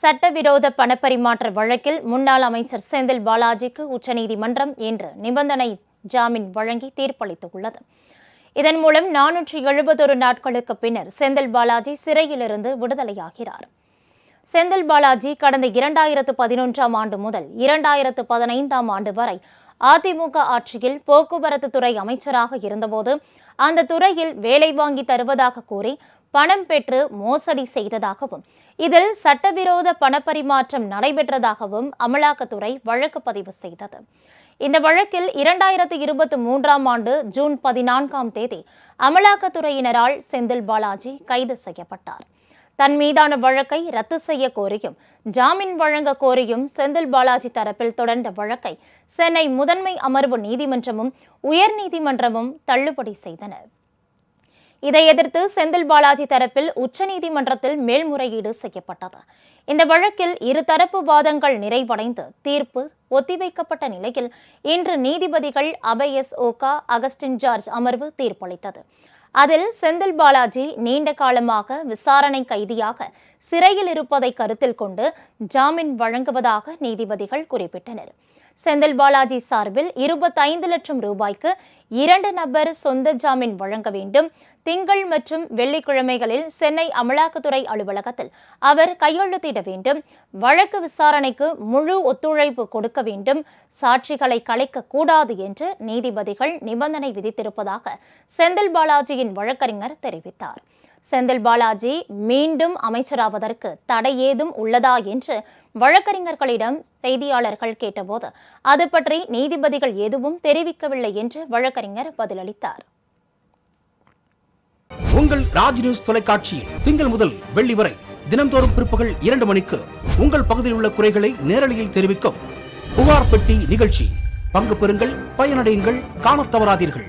சட்டவிரோத பணப்பரிமாற்ற வழக்கில் முன்னாள் அமைச்சர் செந்தில் பாலாஜிக்கு உச்சநீதிமன்றம் இன்று நிபந்தனை ஜாமீன் வழங்கி தீர்ப்பளித்துள்ளது. இதன் மூலம் நானூற்றி எழுபத்தொரு நாட்களுக்கு பின்னர் செந்தில் பாலாஜி சிறையிலிருந்து விடுதலையாகிறார். செந்தில் பாலாஜி கடந்த இரண்டாயிரத்து பதினொன்றாம் ஆண்டு முதல் இரண்டாயிரத்து பதினைந்தாம் ஆண்டு வரை அதிமுக ஆட்சியில் போக்குவரத்து துறை அமைச்சராக இருந்தபோது அந்த துறையில் வேலை வாங்கி தருவதாக கூறி பணம் பெற்று மோசடி செய்ததாகவும் இதில் சட்டவிரோத பணப்பரிமாற்றம் நடைபெற்றதாகவும் அமலாக்கத்துறை வழக்கு பதிவு செய்தது. இந்த வழக்கில் இரண்டாயிரத்தி இருபத்தி மூன்றாம் ஆண்டு ஜூன் பதினான்காம் தேதி அமலாக்கத்துறையினரால் செந்தில் பாலாஜி கைது செய்யப்பட்டார். தன் மீதான வழக்கை ரத்து செய்ய கோரியும் ஜாமீன் வழங்க கோரியும் செந்தில் பாலாஜி தரப்பில் தொடர்ந்த வழக்கை சென்னை முதன்மை அமர்வு நீதிமன்றமும் உயர்நீதிமன்றமும் தள்ளுபடி செய்தன இதை எதிர்த்து செந்தில் பாலாஜி தரப்பில் உச்சநீதிமன்றத்தில் மேல்முறையீடு செய்யப்பட்டது. இந்த வழக்கில் இருதரப்பு வாதங்கள் நிறைவடைந்து தீர்ப்பு ஒத்திவைக்கப்பட்ட நிலையில் இன்று நீதிபதிகள் அபயஸ் ஓகா அகஸ்டின் ஜார்ஜ் அமர்வு தீர்ப்பளித்தது. அதில் செந்தில் பாலாஜி நீண்ட காலமாக விசாரணை கைதியாக சிறையில் இருப்பதை கருத்தில் கொண்டு ஜாமீன் வழங்குவதாக நீதிபதிகள் குறிப்பிட்டனர். செந்தில் பாலாஜி சார்பில் இருபத்தைந்து லட்சம் ரூபாய்க்கு இரண்டு நபர் சொந்த ஜாமீன் வழங்க வேண்டும். திங்கள் மற்றும் வெள்ளிக்கிழமைகளில் சென்னை அமலாக்கத்துறை அலுவலகத்தில் அவர் கையெழுத்திட வேண்டும். வழக்கு விசாரணைக்கு முழு ஒத்துழைப்பு கொடுக்க வேண்டும். சாட்சிகளை கலைக்க கூடாது என்று நீதிபதிகள் நிபந்தனை விதித்திருப்பதாக செந்தில் பாலாஜியின் வழக்கறிஞர் தெரிவித்தார். செந்தில் பாலாஜி மீண்டும் அமைச்சராவதற்கு தடை ஏதும் உள்ளதா என்று வழக்கறிஞர்களிடம் செய்தியாளர்கள் கேட்டபோது அது பற்றி நீதிபதிகள் எதுவும் தெரிவிக்கவில்லை என்று வழக்கறிஞர் பதிலளித்தார். உங்கள் ராஜ் நியூஸ் தொலைக்காட்சியில் திங்கள் முதல் வெள்ளி வரை தினந்தோறும் பிற்பகல் இரண்டு மணிக்கு உங்கள் பகுதியில் உள்ள குறைகளை நேரலையில் தெரிவிக்கும் புகார் பெட்டி நிகழ்ச்சி. பங்கு பெறுங்கள் பயனடையுங்கள் காண தவறாதீர்கள்.